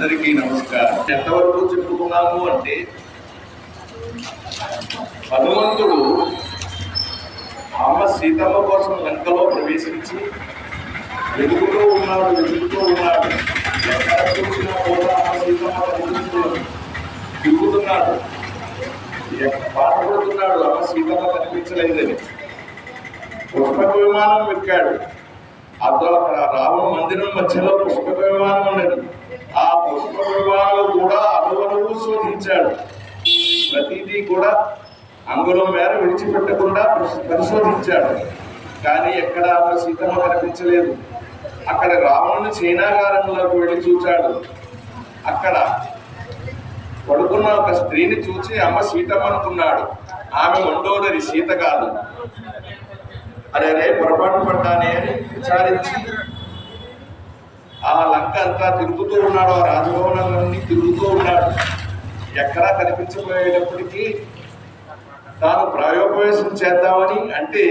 అందరికీ నమస్కారం. ఎంతవరకు చెప్పుకున్నాము అంటే హనుమంతుడు అమ్మ సీతమ్మ కోసం లంకలో ప్రవేశించి వెతుకుతూ ఉన్నాడు వెతుకుతూ ఉన్నాడు. ఎక్కడ చూసినా కూడా అమ్మ సీతమ్మ కనిపించలేదు తిరుగుతున్నాడు. ఎక్కడ పాట అమ్మ సీతమ్మ కనిపించలేదని. పుష్పక విమానం ఎక్కాడు. అందులో అక్కడ రామ మందిరం మధ్యలో పుష్పక విమానం ఉండదు ఆ పుష్పక కూడా అణువణువు శోధించాడు ప్రతిదీ కూడా అంగుళం మేర విడిచిపెట్టకుండా పరిశోధించాడు. కానీ ఎక్కడ ఆమె సీతమ్మ కనిపించలేదు. అక్కడ రావణుని చైనాగారంలోకి వెళ్ళి చూచాడు. అక్కడ పడుకున్న ఒక స్త్రీని చూసి అమ్మ సీతమ్మ అనుకున్నాడు ఆమె మండోదరి సీత కాదు. అరే రే పొరపాటు పడ్డానే అని విచారించి ఆ లంక అంతా తిరుగుతూ ఉన్నాడు ఆ రాజభవనాలన్నీ తిరుగుతూ ఉన్నాడు. ఎక్కడా కనిపించబోయేటప్పటికీ తాను ప్రాయోపవేశం చేద్దామని అంటే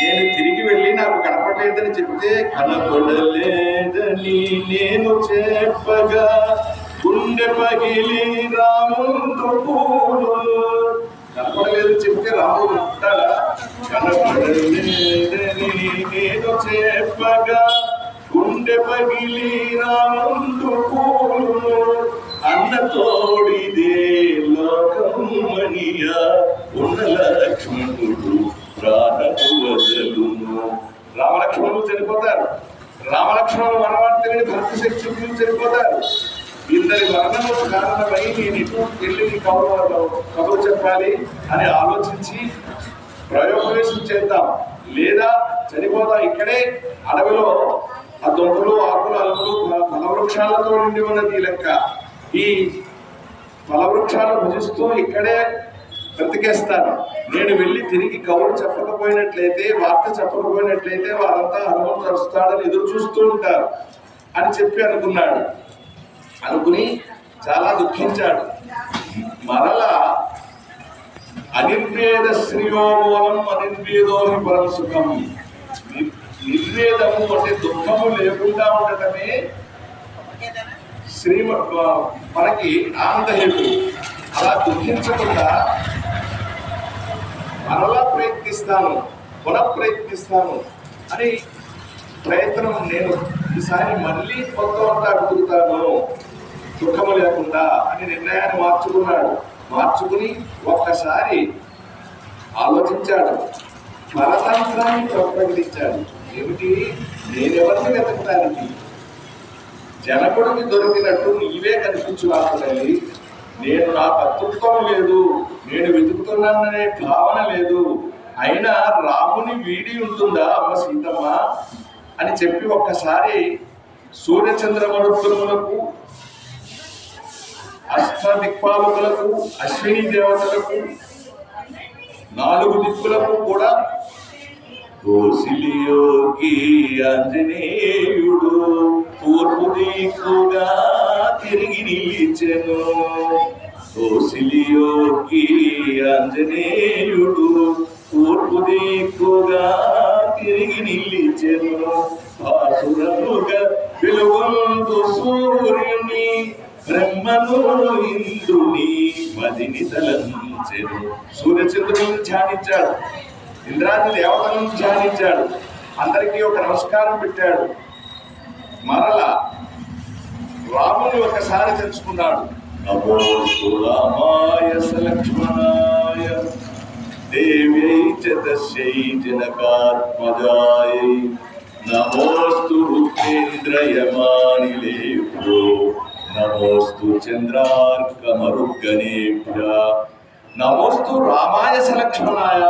నేను తిరిగి వెళ్ళి నాకు కనపడలేదని చెప్తే కనపడలేదని నేను చెప్పగా గుండె పగిలి రాముడు కనపడలేదని చెప్తే రాముడు ఉంటాడా కనపడలేదని నేను చెప్పగా గుండె పగిలి రాముడు పూలు అన్న తోడిదే ఉన్న లక్ష్మణుడు వదలును రామలక్ష్మణులు చనిపోతారు. రామలక్ష్మణులు మనవాడు తెలియని భక్త శక్తులు చనిపోతారు. ఇద్దరి మరణము కారణమై నేను ఇటు వెళ్ళి కబురు కబురు చెప్పాలి అని ఆలోచించి ప్రయోగవేశం చేద్దాం. లేదా చనిపోదాం ఇక్కడే అడవిలో. ఆ దొంగలు ఆకులు అలములు ఫలవృక్షాలతో నిండి ఉన్నది ఈ లెక్క. ఈ ఫలవృక్షాలు భుజిస్తూ ఇక్కడే బ్రతికేస్తారు. నేను వెళ్ళి తిరిగి కౌలు చెప్పకపోయినట్లయితే వార్త చెప్పకపోయినట్లయితే వారంతా హనుమంతుడు వస్తాడని ఎదురు చూస్తూ ఉంటారు అని చెప్పి అనుకున్నాడు. అనుకుని చాలా దుఃఖించాడు. మరలా అనిర్వేద శ్రీయోమూలం అనిర్వేదో హి పరం సుఖం నిర్వేదము అంటే దుఃఖము లేకుండా ఉండటమే శ్రీ మనకి ఆనందహేతు. అలా దుఃఖించకుండా మరలా ప్రయత్నిస్తాను పునః ప్రయత్నిస్తాను అని ప్రయత్నం నేను ఈసారి మళ్ళీ కొత్త అంతా అడుగుతాను. దుఃఖము లేకుండా అని నిర్ణయాన్ని మార్చుకున్నాడు. మార్చుకుని ఒక్కసారి ఆలోచించాడు. పరతంత్రాన్ని ప్రకటించాడు ఏమిటి? నేనెవరిని వెతకడానికి జనకుడికి దొరికినట్టు నీవే కనిపించు తల్లి నేను నా కర్తృత్వం లేదు నేను వెతుకుతున్నాననే భావన లేదు. అయినా రాముని వీడి ఉంటుందా అమ్మ సీతమ్మ? అని చెప్పి ఒక్కసారి సూర్యచంద్ర మరుత్తులములకు అష్ట దిక్పాలకులకు అశ్విని దేవతలకు నాలుగు దిక్కులకు కూడా కోసిలియోకి ఆంజనేయుడు తూర్పు దిక్కుగా తిరిగి నిలిచెను కోసిలియోకి ఆంజనేయుడు తూర్పు దిక్కుగా తిరిగి నిలిచెను ఆసురముగా వెలుగొందు సూర్యుని బ్రహ్మను ఇంద్రుని మదిని తలంచెను సూర్యచంద్రుని ధ్యానించాడు ఇంద్రాది దేవతలను ధ్యానించాడు. అందరికీ ఒక నమస్కారం పెట్టాడు. మరల రాముని ఒకసారి తెలుసుకున్నాడు. నమోస్తు రామాయ సలక్ష్మణాయ దేవ్యై చ తస్యై జనకాత్మజాయై నమోస్తు రుద్రేంద్రయమానిలేభ్యో నమోస్తు చంద్రార్కమరుగణేభ్య నమోస్తు రామాయ లక్ష్మణాయ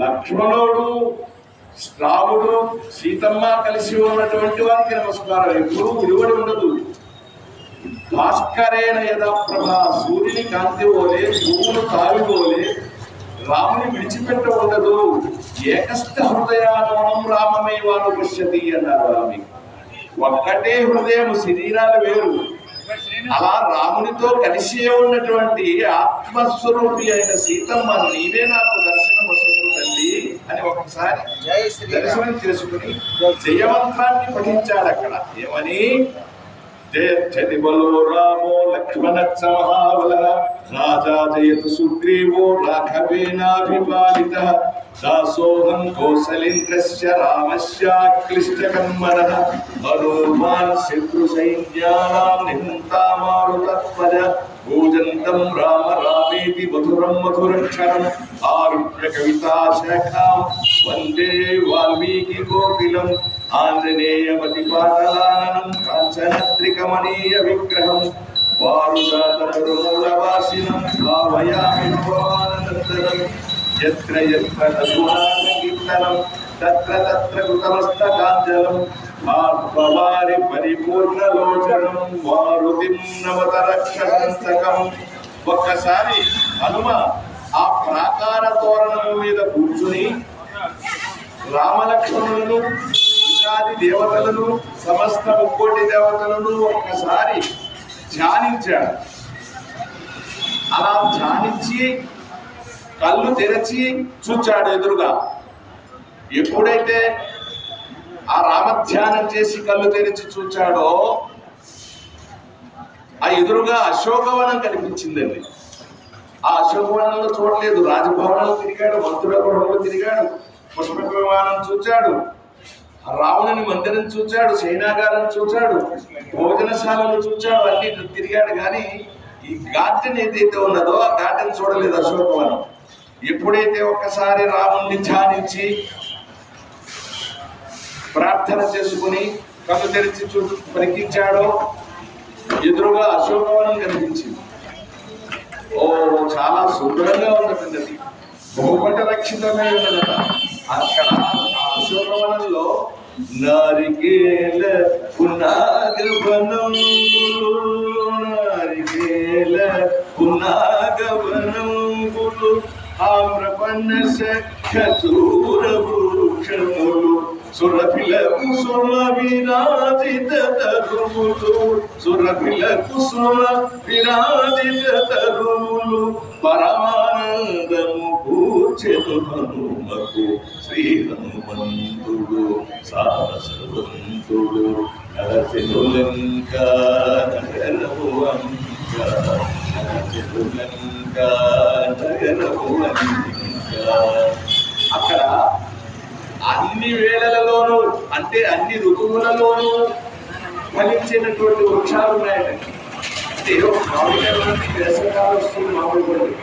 లక్ష్మణుడు రాముడు సీతమ్మ కలిసి ఉన్నటువంటి వారికి నమస్కారం. ఎప్పుడూ విలువడి ఉండదు. భాస్కరేణ యదా సూర్యుని కాంతి పోలే పువ్వులు తావిపోలే రాముని విడిచిపెట్ట ఉండదు. ఏకస్థ హృదయానం రామమేవాను పశ్యతి అన్నారు రామి ఒక్కటే హృదయం శరీరాలు వేరు. అలా రామునితో కలిసి ఉన్నటువంటి ఆత్మస్వరూపి అయిన సీతమ్మ నీవే నాకు దర్శనం వస్తుంది తల్లి అని ఒకసారి దర్శనం చేసుకుని జయమంత్రాన్ని పఠించాడు అక్కడ. ఏమని? జయతి బలో రామో లక్ష్మణ మహాబల రాజా జయతు సుగ్రీవో రాఘవేనాభిపాలిత దాసోహం కౌసలేంద్రస్య రామస్య క్లిష్ట కర్మణ హనుమాన్ శత్రు సైన్యానాం నిహంతా మారుతత్వజ భూజంతం రామ రామేతి మధురం మధురక్షరం ఆరుణ్య కవితా వందే వాల్మీకి కోకిలం ఆంజనేయమతి పాటలానం కాంచనత్రికమణీయ విగ్రహం. వారుదాతరుమూలవాసినం భావయామి భవానందరం యత్ర యత్ర కీర్తనం తత్ర తత్ర కృతమస్తకాంజలం భావారి పరిపూర్ణలోచనం. మారుతిం నమత రక్షకంస్తకం ఒక్కసారి హనుమ ప్రాకార తోరణము మీద కూర్చుని రామలక్ష్మణులను ఇంకాది దేవతలను సమస్త ముక్కోటి దేవతలను ఒక్కసారి ధ్యానించాడు. అలా ధ్యానించి కళ్ళు తెరచి చూచాడు ఎదురుగా. ఎప్పుడైతే ఆ రామధ్యానం చేసి కళ్ళు తెరిచి చూచాడో ఆ ఎదురుగా అశోకవనం కనిపించిందండి. ఆ అశోకవనంలో చూడలేదు. రాజభవనంలో తిరిగాడు మంత్రుల గృహంలో తిరిగాడు పుష్పక విమానం చూచాడు రావణుని మందిరం చూచాడు సైనాగారం చూచాడు భోజనశాలను చూచాడు అన్ని తిరిగాడు. కానీ ఈ గార్డెన్ ఏదైతే ఉన్నదో ఆ గార్డెన్ చూడలేదు అశోకవనం ఎప్పుడైతే ఒక్కసారి రాముణ్ణి ధ్యానించి ప్రార్థన చేసుకుని కళ్ళు తెరిచి చూ పరికించాడో ఎదురుగా అశోకవనం కనిపించింది. ఓ చాలా సుందరంగా ఉన్నదండి అది బహుపట రక్షితమై ఉన్నదట. అక్కడ అశోకవనంలో నారికేల పునాగవనం నారికేల పునాగవనంబులు ఆమ్రపన్న సూర వృక్షములు సురభిల కుసుమ విరాజిత తరుములు సురభిల కుసుమ విరాజిత తరుములు పరమానందము కూర్చెను హనుమకు శ్రీ హనుమంతుడు సాహసవంతుడు నరసిను లంక నగరము అంక నరసిను నగరము అంక అక్కడ అన్ని వేళలలోనూ అంటే అన్ని ఋతువులలోనూ ఫలించినటువంటి వృక్షాలు ఉన్నాయండి. అంటే ఏదో మామిడికాయలు వస్తుంది మామిడి పండు.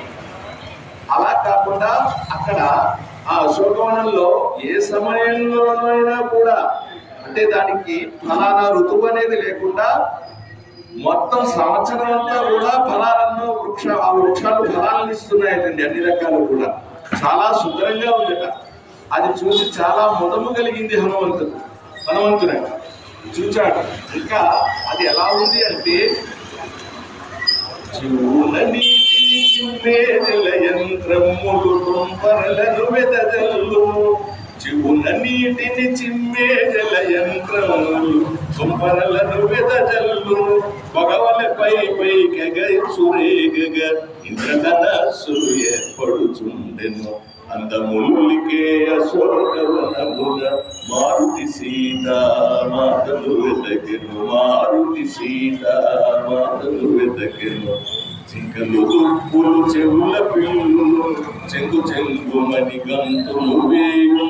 అలా కాకుండా అక్కడ ఆ అశోకవనంలో ఏ సమయంలోనైనా కూడా అంటే దానికి ఫలానా ఋతువు అనేది లేకుండా మొత్తం సంవత్సరం అంతా కూడా ఫలాలను వృక్ష ఆ వృక్షాలు ఫలాలను ఇస్తున్నాయండి అన్ని రకాలు కూడా. చాలా సుందరంగా ఉందట. అది చూసి చాలా మొదము కలిగింది హనుమంతుడు. హనుమంతుడు చూచాడు. ఇంకా అది ఎలా ఉంది అంటే చూన నీటిని చింపేదెల యంత్రములు తుంపరలను వెదజల్లు. చివున నీటిని చిమ్మేజల యంత్రములు తుంపరలను వెదజల్లు. పగవలపై పై కగ సురేగగ ఇంద్రధనస్సులు ఏర్పడుచుండెను. అందముల్లికే అశోకవనమున మారుతి సీత మాతలు వెతకెను మారుతి సీత మాతలు వెతకెను చింకలు దుప్పులు చెవుల పిల్లులు చెంగు చెంగుమని గంతులు వేయును.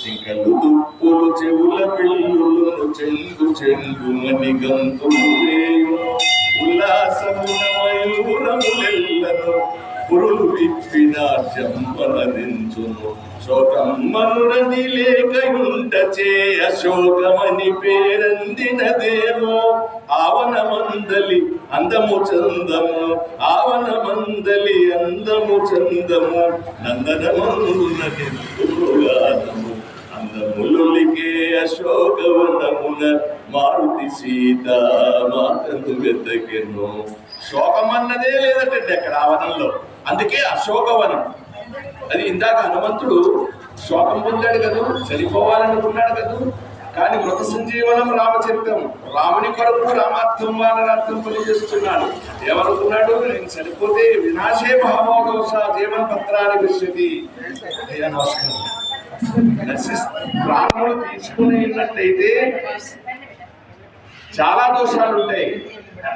చింకలు దుప్పులు చెవుల పిల్లులు చెంగు చెంగుమని గంతులు వేయును. ఉల్లాసమున మయూరములెల్లను. పురులు విప్పిన జంపనరించును శోకమ్మనుడని లేకయుండచే అశోకమని పేరందినదేమో ఆవన మందలి అందము చందము ఆవన మందలి అందము చందము. నందనమనున్నది గానము అందములులికే అశోకవనమున మారుతి సీత మాతను వెతకెను శోకమన్నదే లేదటండి అక్కడ ఆ వనంలో. అందుకే అశోకవనం అది ఇందాక హనుమంతుడు శోకం పొందాడు కదా చనిపోవాలనుకున్నాడు కదా. కానీ మృత సంజీవనం రామచరితం. రాముని కొరకు రామార్థం వానరార్థం పనిచేస్తున్నాడు. ఏమనుకున్నాడు? నేను చనిపోతే వినాశే భావోదోష జీవన పత్రాన్ని విశ్వతి అయ్యా నమస్కారం. నశిస్ చాలా దోషాలు ఉంటాయి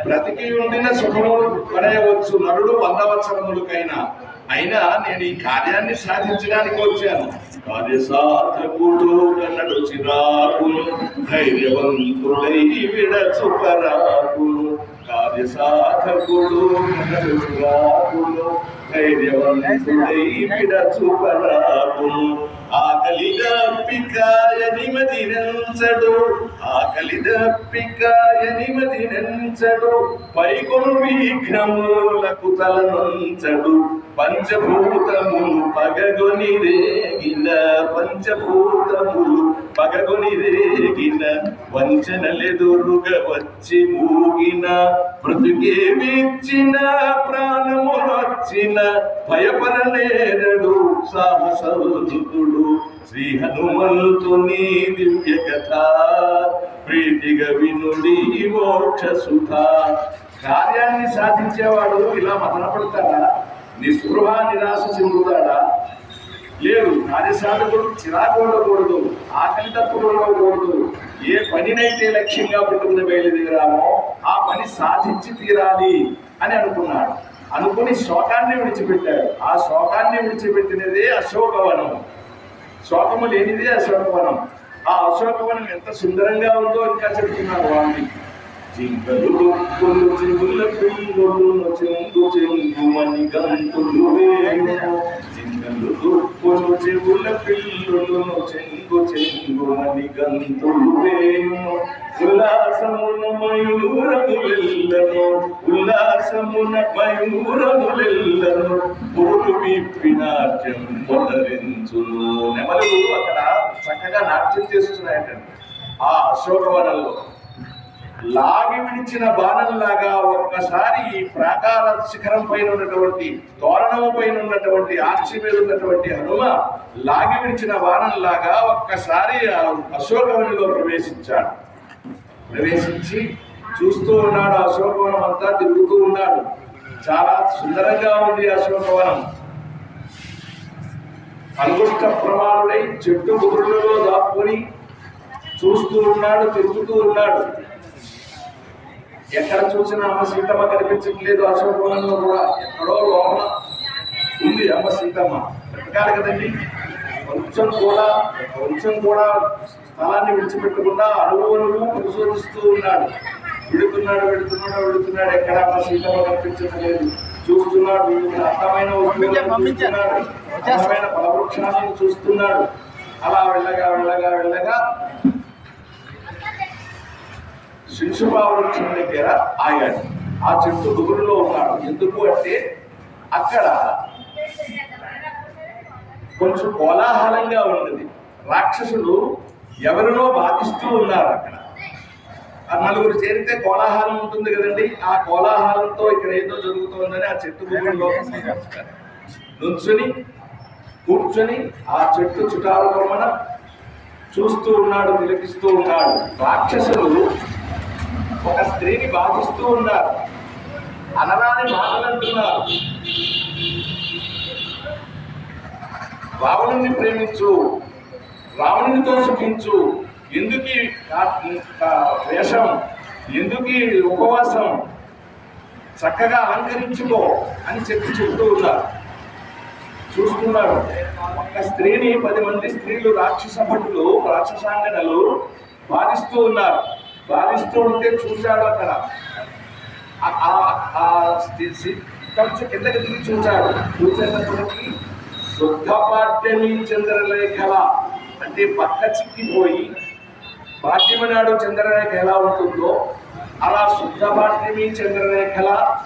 బ్రతికి ఉండిన సుఖములు పడేయవచ్చు. నరుడు వందవత్సరములకైనా. అయినా నేను ఈ కార్యాన్ని సాధించడానికి వచ్చాను. కార్య సాధకుడు కన్నడు చిరాకులు ధైర్యవంతుడై విడచు పరాకులు కార్య సాధకుడు కన్నడు చిరాకులు ధైర్యవంతుడై విడచు పరాకులు ఆకలి దప్పికాయ నిమదినంచడు పైకొను విఘ్నములకు తలనంచడు పంచభూతములు పగగొని రేగిన పంచభూతములు పగగొని రేగిన వంచనలెదురుగ వచ్చి మూగిన బ్రతుకే విచ్చిన ప్రాణము వచ్చిన భయపరనేరడు సాహసదుడు శ్రీ హనుమంతుని దివ్య కథ ప్రీతిగా వినుడి మోక్ష సుఖ కార్యాన్ని సాధించేవాడు ఇలా మదనపడతాడా? నిస్పృహ నిరాశ చెందుతాడా? లేదు కార్యసాధకుడు చిరాకు ఉండకూడదు ఆకలి తప్పులు ఉండకూడదు. ఏ పనినైతే లక్ష్యంగా పుట్టుకుని బయలుదేరామో ఆ పని సాధించి తీరాలి అని అనుకున్నాడు. అనుకుని శోకాన్ని విడిచిపెట్టాడు. ఆ శోకాన్ని విడిచిపెట్టినదే అశోకవనం. శోకము లేనిదే అశోకవనం. ఆ అశోకవనం ఎంత సుందరంగా ఉందో ఇంకా చెప్తున్నారు వాల్మీకి జింకలు డొక్కులు చెవుల పిల్లులు చెంగు చెంగుమని గంతులు జింకలు డొక్కులు చెవుల పిల్లులు చెంగు చెంగుమని గంతులు ఉల్లాసమున మయూరములెల్లను ఉల్లాసమున మయూరములెల్లను పూలు విప్పి నాట్యం మొదరించును నెమలు అక్కడ చక్కగా నాట్యం చేస్తున్నాయట ఆ అశోకవనంలో లాగి విడిచిన బాణంలాగా ఒక్కసారి ఈ ప్రాకార శిఖరం పైన ఉన్నటువంటి తోరణము పైన ఉన్నటువంటి ఆర్చి మీద ఉన్నటువంటి హనుమ లాగి విడిచిన బాణంలాగా ఒక్కసారి అశోకవనిలో ప్రవేశించాడు. ప్రవేశించి చూస్తూ ఉన్నాడు అశోకవనం అంతా తిరుగుతూ ఉన్నాడు. చాలా సుందరంగా ఉంది అశోకవనం. అంగుష్ట ప్రమాణుడై చెట్టు బురులలో దాక్కుని చూస్తూ ఉన్నాడు తిరుగుతూ ఉన్నాడు. ఎక్కడ చూసినా అమ్మ సీతమ్మ కనిపించట్లేదు అశోకవనంలో కూడా. ఎక్కడో లోపల ఉంది అమ్మ సీతమ్మ. వెతకాలి కదండి. కొంచెం కూడా కొంచెం కూడా స్థలాన్ని విడిచిపెట్టకుండా అడుగు అడుగు పరిశోధిస్తూ ఉన్నాడు. విడుతున్నాడు విడుతున్నాడు విడుతున్నాడు. ఎక్కడ అమ్మ సీతమ్మ కనిపించట్లేదు. చూస్తున్నాడు అందమైన వస్తువులను చూస్తున్నాడు. అందమైన ఫలవృక్షాలను చూస్తున్నాడు. అలా వెళ్ళగా వెళ్ళగా వెళ్ళగా శిశుభా వృక్షం దగ్గర ఆగాడు. ఆ చెట్టు దుగురులో ఉన్నాడు. ఎందుకు అంటే అక్కడ కొంచెం కోలాహలంగా ఉన్నది. రాక్షసులు ఎవరినో బాధిస్తూ ఉన్నారు అక్కడ. ఆ నలుగురు చేరితే కోలాహలం ఉంటుంది కదండి. ఆ కోలాహలంతో ఇక్కడ ఏదో జరుగుతోందని ఆ చెట్టు గుగురులో నుంచుని కూర్చొని ఆ చెట్టు చుట్టాలు చూస్తూ ఉన్నాడు తిలకిస్తూ ఉన్నాడు. రాక్షసులు ఒక స్త్రీని బాధిస్తూ ఉన్నారు. అనరాని మాటలు అంటున్నారు. రావణుని ప్రేమించు రావణునితో సుఖించు. ఎందుకు వేషం? ఎందుకు ఉపవాసం? చక్కగా అలంకరించుకో అని చెప్పి చెప్తూ ఉన్నారు. చూస్తున్నారు. ఒక స్త్రీని పది మంది స్త్రీలు రాక్షస భటులు రాక్షసాంగనలు బాధిస్తూ ఉన్నారు. భావిస్తూ ఉంటే చూశాడు అక్కడ. కొంచెం కిందకి దిగి చూశాడు. చూసేటప్పటికి శుద్ధపాఠ్యమి చంద్రలేఖల అంటే పక్క చిక్కిపోయి పాఠ్యమి నాడు చంద్రరేఖ ఎలా ఉంటుందో అలా శుద్ధపాఠ్యమి చంద్రరేఖల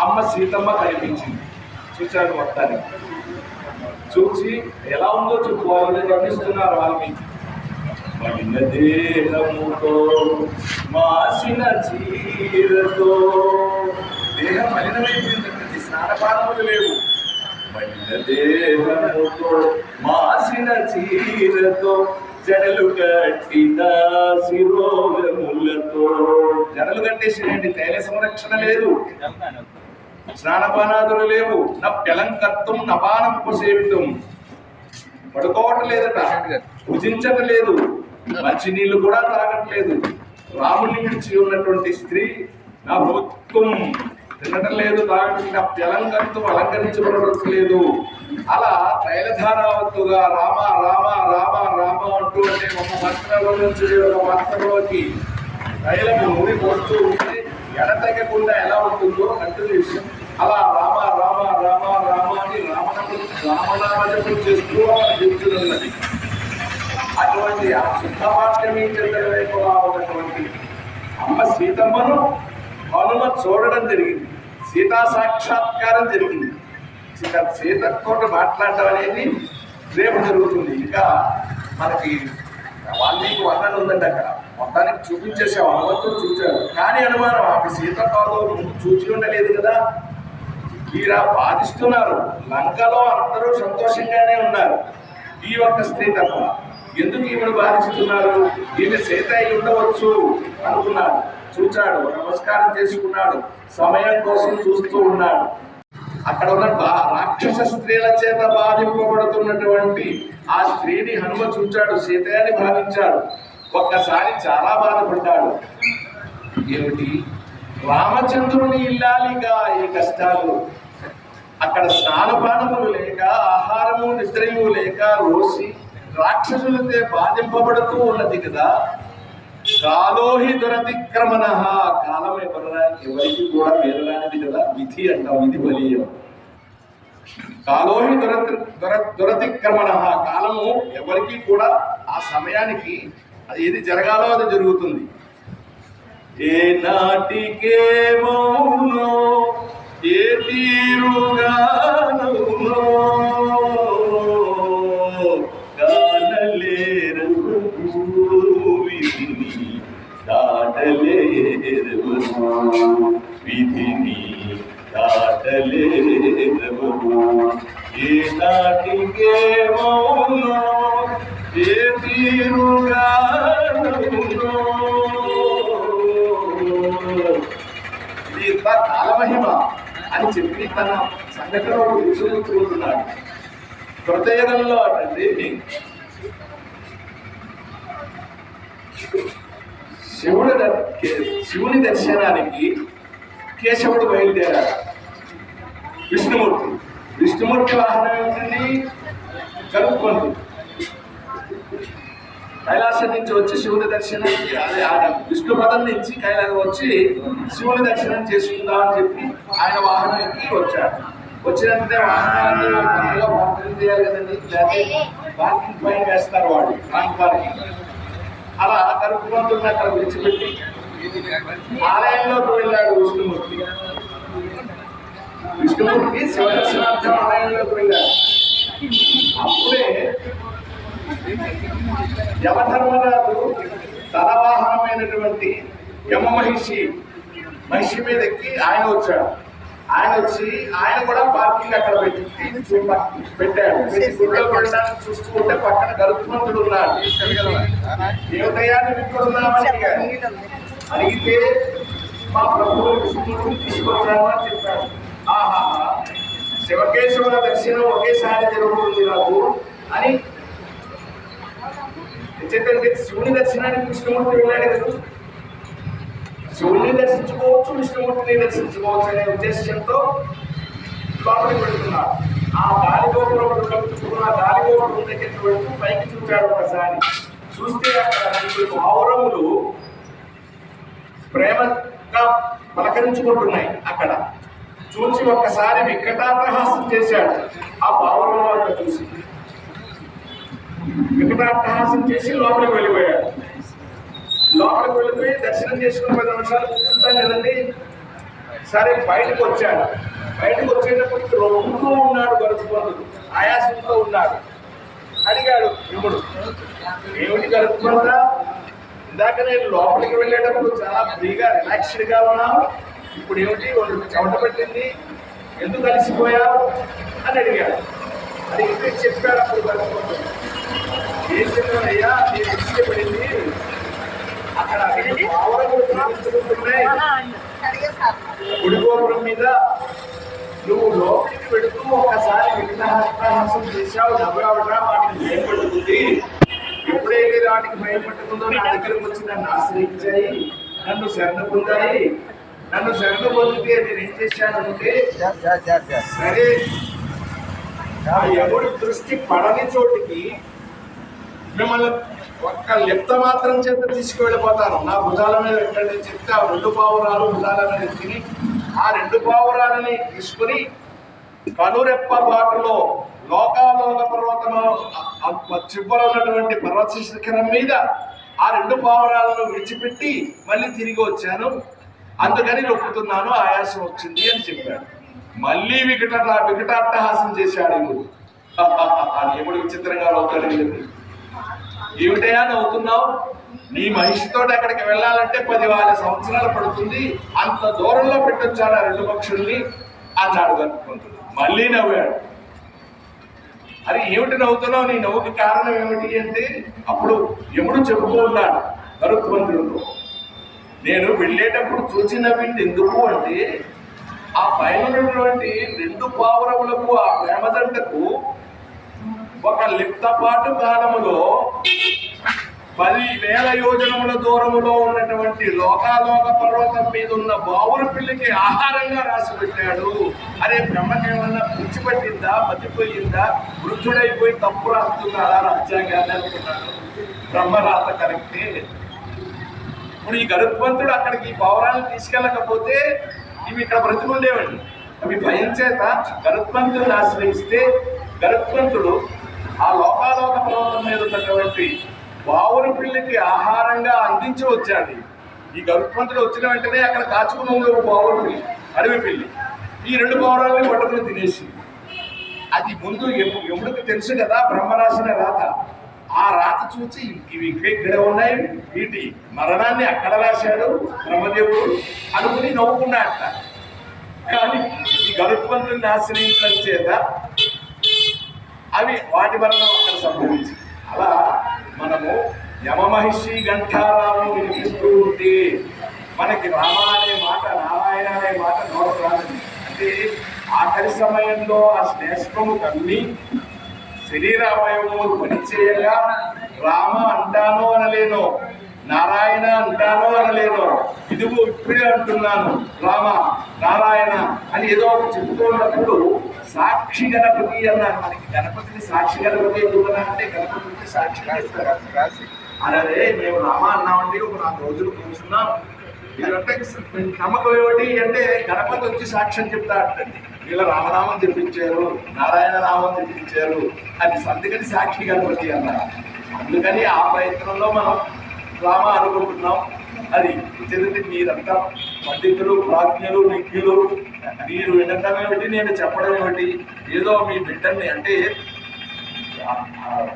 అమ్మ సీతమ్మ కనిపించింది. చూశాడు మొత్తానికి. చూసి ఎలా ఉందో చెప్పు వాళ్ళు వర్ణిస్తున్నారు వాల్మీకి మలిన దేహముతో మాసిన చీరతో. దేహం మలినమైపోయిందండి స్నానపానములు లేవు. మలిన దేహముతో మాసిన చీరతో జడలు కట్టిన శిరోగములతో జడలు కట్టేసినండి తైల సంరక్షణ లేదు. స్నానపానాదులు లేవు. నా పెలంకత్వం నపానం ఉపసేవితం పడుకోవటం లేదట. భుజించటం లేదు. మంచి నీళ్ళు కూడా తాగట్లేదు. రాముని విడిచి ఉన్నటువంటి స్త్రీ నా ప్రభుత్వం తినడం లేదు తాగడం నా తెలంగాణతో అలంకరించబడడం లేదు అలా తైలధారావత్తుగా రామ రామ రామ రామ అంటూ అంటే ఒక మంత్రంలో నుంచి ఒక మంత్రంలోకి తైలము ఊరి పోస్తూ ఉంటే ఎడతెగకుండా ఎలా ఉంటుందో విషయం అలా రామ రామ రామ రామ అని రామనామ రామనామజపం చేస్తూ అక్కడ చెబుతున్నది అటువంటి ఆ శుద్ధమార్గమీ వైపుగా ఉన్నటువంటి అమ్మ సీతమ్మను హనుమ చూడడం జరిగింది. సీతా సాక్షాత్కారం జరిగింది. ఇక సీతతో మాట్లాడటం అనేది రేపు జరుగుతుంది. ఇంకా మనకి వాల్మీకి వర్ణన ఉందండి అక్కడ. మొత్తానికి చూపించేసాం హనుమంతుడు చూచాడు. కానీ అనుమానం ఆమె సీత కాదు చూచి ఉండలేదు కదా. ఇలా బాధిస్తున్నారు. లంకలో అందరూ సంతోషంగానే ఉన్నారు. ఈ ఒక్క స్త్రీ తప్ప. ఎందుకు ఈమెను బాధిస్తున్నారు? ఈమె సీత అయి ఉండవచ్చు అనుకున్నాడు. చూచాడు నమస్కారం చేసుకున్నాడు సమయం కోసం చూస్తూ ఉన్నాడు. అక్కడ ఉన్న బా- రాక్షస స్త్రీల చేత బాధింపబడుతున్నటువంటి ఆ స్త్రీని హనుమ చూచాడు సీతయాన్ని భావించాడు. ఒక్కసారి చాలా బాధపడ్డాడు. ఏమిటి? రామచంద్రుని ఇల్లాలిగా ఈ కష్టాలు. అక్కడ స్నానపానములు లేక ఆహారము నిద్రయు లేక రోసి రాక్షసులతో బాధింపబడుతూ ఉన్నది కదా. కాలోహి దురతిక్రమణ. కాలం ఎవరా ఎవరికి కూడా మేలరానిది కదా. విధి అంటాం విధి బలీయం. కాలోహి దురతి దుర దురతిక్రమణ. కాలము ఎవరికి కూడా ఆ సమయానికి అది ఏది జరగాలో అది జరుగుతుంది. ఏ నాటికే మౌనో ఏ తీరుగా అని చెప్పి తన సంఘటన చూడున్నాడు హృదయంలో అటండి శివుడు శివుని దర్శనానికి కేశవుడు బయలుదేరాడు. విష్ణుమూర్తి. విష్ణుమూర్తి వాహనం ఏమిటండి కలుపుకోండి కైలాసం నుంచి వచ్చి శివుని దర్శనానికి అదే ఆయన విష్ణు పదం నుంచి కైలాసం వచ్చి శివుని దర్శనం చేసుకుందాం అని చెప్పి ఆయన వాహనం వచ్చాడు వచ్చినంటే వాహనాన్ని పార్కింగ్ చేయాలి కదండి. లేకపోతే పార్కింగ్ పైన వేస్తారు వాడు ట్రాంక్ పార్కింగ్ అలా కరుపుకుంటున్న అక్కడ విడిచిపెట్టి ఆలయంలోకి వెళ్ళాడు విష్ణుమూర్తి. విష్ణుమూర్తి శివదర్శనార్థం ఆలయంలోకి వెళ్ళాడు. అప్పుడే యమధర్మరాజు తన వాహనమైనటువంటి యమ మహిషి మహిషి మీద ఎక్కి ఆయన వచ్చాడు. ఆయన వచ్చి ఆయన కూడా పార్కింగ్ అక్కడ పెట్టి పెట్టాడు. గుడ్డలు పెట్టడానికి చూస్తూ ఉంటే పక్కన గరుత్మంతుడు ఉన్నాడు. ఏమిటయ్యా నువ్వు అడిగాడు. అడిగితే మా ప్రభువు విష్ణుడు తీసుకొచ్చాను అని చెప్పాడు. ఆహా శివకేశవుల దర్శనం ఒకేసారి జరుగుతుంది నాకు అని ఎందుకంటే శివుని దర్శనానికి విష్ణుమూర్తి వెళ్ళాడు కదా. శివుణ్ణి దర్శించుకోవచ్చు విష్ణుమూర్తిని దర్శించుకోవచ్చు అనే ఉద్దేశంతో లోపలికి పెడుతున్నారు ఆ గాలి గోపురం కలుపుకున్న గాలి దగ్గరికి వెళ్తూ పైకి చూశాడు ఒకసారి. చూస్తే అక్కడ రెండు పావురములు ప్రేమగా పలకరించుకుంటున్నాయి అక్కడ. చూసి ఒక్కసారి వికటాప్రహాసం చేశాడు. ఆ పావురం చూసి. చూసి వికటాటహాసం చేసి లోపలికి వెళ్ళిపోయాడు లోపలికి వెళ్ళిపోయి దర్శనం చేసుకుని పది నిమిషాలు కూర్చుంటాం కదండి? సరే బయటకు వచ్చాడు బయటకు వచ్చేటప్పటికి రొమ్ముతూ ఉన్నాడు గరుత్మంతుడు. ఆయాసంతో ఉన్నాడు. అడిగాడు యముడు ఏమిటి గరుత్మంత? ఇందాక నేను లోపలికి వెళ్ళేటప్పుడు చాలా ఫ్రీగా రిలాక్స్డ్గా ఉన్నావు. ఇప్పుడు ఏమిటి? వాళ్ళు చెమట పెట్టింది. ఎందుకు కలిసిపోయావు అని అడిగాడు. అడిగితే చెప్పాడు అప్పుడు గరుత్మంతుడు. ఏం చెప్పానయ్యా నేను ఇష్టపడింది అక్కడ గుడిగోపురం మీద నువ్వు లోపలికి పెడుతూ ఒకసారి విఘ్నహాసం చేశావు నవ్వావుట వాటికి భయపడుతుంది ఎప్పుడైతే వాటికి భయపడుతుందో నా దగ్గరకు వచ్చి నన్ను ఆశ్రయించాయి నన్ను శరణ పొందాయి నన్ను శరణ పొందితే నేను ఏం చేశానంటే సరే ఎవడు దృష్టి పడని చోటికి మిమ్మల్ని ఒక్క లిప్త మాత్రం చేత తీసుకువెళ్ళిపోతాను నా భుజాల మీద ఎక్కడి చెప్తే ఆ రెండు పావురాలు భుజాల మీద తిని ఆ రెండు పావురాలని తీసుకుని కనురెప్ప బాటలో లోకాలోక పర్వతము చివర ఉన్నటువంటి పర్వత శిఖరం మీద ఆ రెండు పావురాలను విడిచిపెట్టి మళ్ళీ తిరిగి వచ్చాను. అందుకని నొప్పుతున్నాను ఆయాసం వచ్చింది అని చెప్పాడు. మళ్ళీ వికట వికటాట్టహాసం చేశాడు ఎముడు ఎముడు విచిత్రంగా అవుతాడు ఏమిటయా నవ్వుతున్నావు? నీ మహిషితో అక్కడికి వెళ్ళాలంటే పదివేల సంవత్సరాలు పడుతుంది. అంత దూరంలో పెట్టొచ్చాడు ఆ రెండు పక్షుల్ని అన్నాడు కనుక్కుంటుంది మళ్ళీ నవ్వాడు. అరే ఏమిటి నవ్వుతున్నావు? నీ నవ్వుకి కారణం ఏమిటి అంటే అప్పుడు ఎముడు చెబుతూ ఉన్నాడు గరుత్మంతుడు నేను వెళ్ళేటప్పుడు చూసి నవ్వింది ఎందుకు అంటే ఆ పైన ఉన్నటువంటి రెండు పావురములకు ఆ ప్రేమదంటకు ఒక లిప్తపాటు కాలములో పది వేల యోజనముల దూరములో ఉన్నటువంటి లోకాలోక పర్వతం మీద ఉన్న బావుల పిల్లకి ఆహారంగా రాసి పెట్టాడు. అరే బ్రహ్మకేమన్నా పిచ్చిపట్టిందా మతిపోయిందా వృద్ధుడైపోయి తప్పు రాస్తున్నాడా రాజ్యాంగాన్ని అనుకున్నాడు బ్రహ్మరాత కరెక్టే ఇప్పుడు ఈ గరుత్మంతుడు అక్కడికి ఈ పౌరాలను తీసుకెళ్ళకపోతే ఇవి ఇక్కడ బ్రతికుండేవండి అవి భయం చేత గరుత్మంతుడిని ఆశ్రయిస్తే గరుత్మంతుడు ఆ లోకాలోక పర్వతం మీద ఉన్నటువంటి బావురు పిల్లికి ఆహారంగా అందించి వచ్చాడు. ఈ గరుత్మంతుడు వచ్చిన వెంటనే అక్కడ కాచుకున్న ఉంది ఒక బావురు పిల్లి అడవి పిల్లి ఈ రెండు బావురాలని పట్టుకుని తినేసి. అది ముందు ఎముడికి తెలుసు కదా బ్రహ్మ రాసిన రాత. ఆ రాత చూసి ఇవి ఇక్కడ ఉన్నాయి వీటి మరణాన్ని అక్కడ రాశాడు బ్రహ్మదేవుడు అనుకుని నవ్వుకున్నాడట. కానీ ఈ గరుత్మంతుడిని ఆశ్రయించడం చేత అవి వాటి వలన అక్కడ సంభవించి. అలా మనము యమమహిషి గంఠారాము వినిపిస్తూ ఉంటే మనకి రామ అనే మాట నారాయణ అనే మాట నోట అంటే ఆఖరి సమయంలో ఆ శ్లేష్మము కమ్మి శరీరావయవములు పనిచేయగా రామ అంటాను అనలేను నారాయణ అంటాను అనలేను ఇదిగో ఇప్పుడే అంటున్నాను రామ నారాయణ అని ఏదో ఒకటి చెబుతూ సాక్షి గణపతి అన్నారు. మనకి గణపతిని సాక్షి గణపతి ఎందుకు అంటే గణపతికి సాక్షి గణపతి అరే మేము రామ అన్నామండి ఒక నాలుగు రోజులు కూర్చున్నాం. మీరంటే నమ్మకం ఏమిటి అంటే గణపతి వచ్చి సాక్ష్యం చెప్తా అంటండి వీళ్ళ రామనామం చెప్పించారు నారాయణ నామం చెప్పించారు అది సంతకని సాక్షి గణపతి అన్నారు. అందుకని ఆ ప్రయత్నంలో మనం రామ అనుకుంటున్నాం. అది ఎందుకంటే మీరంతా పండితులు ప్రాజ్ఞులు విజ్ఞులు మీరు వినటం ఏమిటి నేను చెప్పడం ఏమిటి ఏదో మీ బిడ్డని అంటే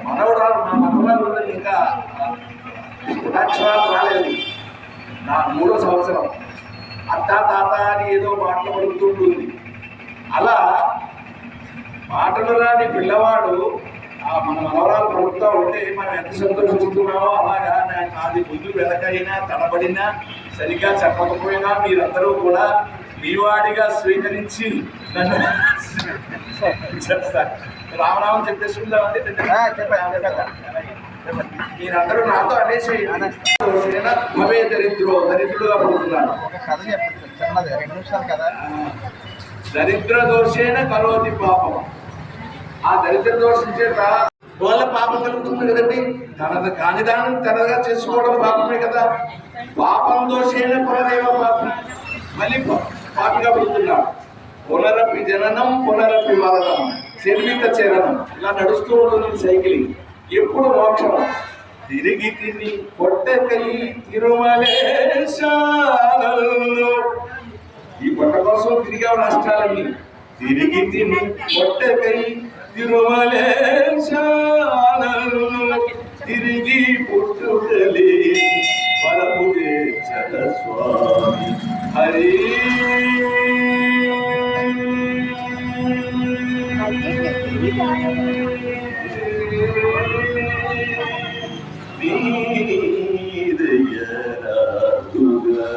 మనవరాలు నా మనవరాలు ఇంకా అక్షరాలు రాలేదు. నా మూడో సంవత్సరం. అత్త తాత అని ఏదో మాటలు పలుకుతుంటుంది అలా మాటలు రాని పిల్లవాడు మన మనవరాలు పలుకుతూ ఉంటే మనం ఎంత సంతోషిస్తున్నామో అలాగా. నా- నాది ముందు వెనకైనా తడబడినా సరిగ్గా చెప్పకపోయినా మీరందరూ కూడా మీవాడిగా స్వీకరించి నన్ను చేస్తారు. రామరామం చెప్పేసుకుందామండి మీరందరూ నాతో అనేసి భవే దరిద్రో దరిద్రుడుగా పడుతున్నాడు ఒక కథ చెప్పండి చిన్నది రెండు నిమిషాలు కదా. దరిద్ర దోషేన కరోతి పాపం. ఆ దరిద్ర దోషం చేత వాళ్ళ పాపం కలుగుతుంది కదండి. తనది కాని దానం తనగా చేసుకోవడం పాపమే కదా. పాపం దోషేన పునరేవ పాపం. మళ్ళీ పాపిగా పడుతున్నాడు. పునరపి జననం పునరపి మరణం శరీరిత చరణం. ఇలా నడుస్తూ ఉంటుంది సైకిలింగ్ ఎప్పుడు మోక్షం. తిరిగి తిని పొట్టకై తిరుమలేశాలలో. ఈ పొట్ట కోసం తిరిగావు రాష్ట్రాలన్నీ. తిరిగి తిని పొట్టకై తిరుమలేశాలలో తిరిగి పుట్టుకలే పరము చేర్చద స్వామి హరి నీదయరాదుగా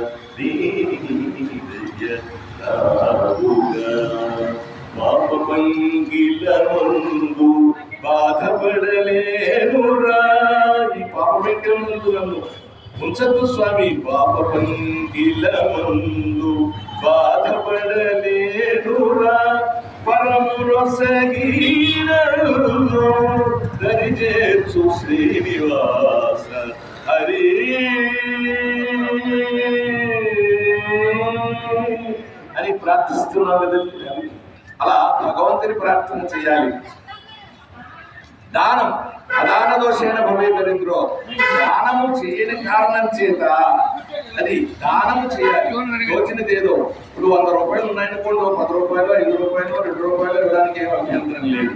ఉంచదు స్వామి పాప పంకిల మందు బాధపడలేదురా పరమురొసగీరను దరిచేర్చు శ్రీనివాస హరి. అని ప్రార్థిస్తున్నాం కదండి అలా భగవంతుని ప్రార్థన చేయాలి. దానం ప్రధాన దోషైన భవే దరిద్రో. దానము చేయని కారణం చేత అది దానము చేయాలి. తోచినది ఏదో. ఇప్పుడు వంద రూపాయలు ఉన్నాయనుకోండి పది రూపాయలు ఐదు రూపాయలు రెండు రూపాయలు ఇవ్వడానికి ఏం అభ్యంతరం లేదు.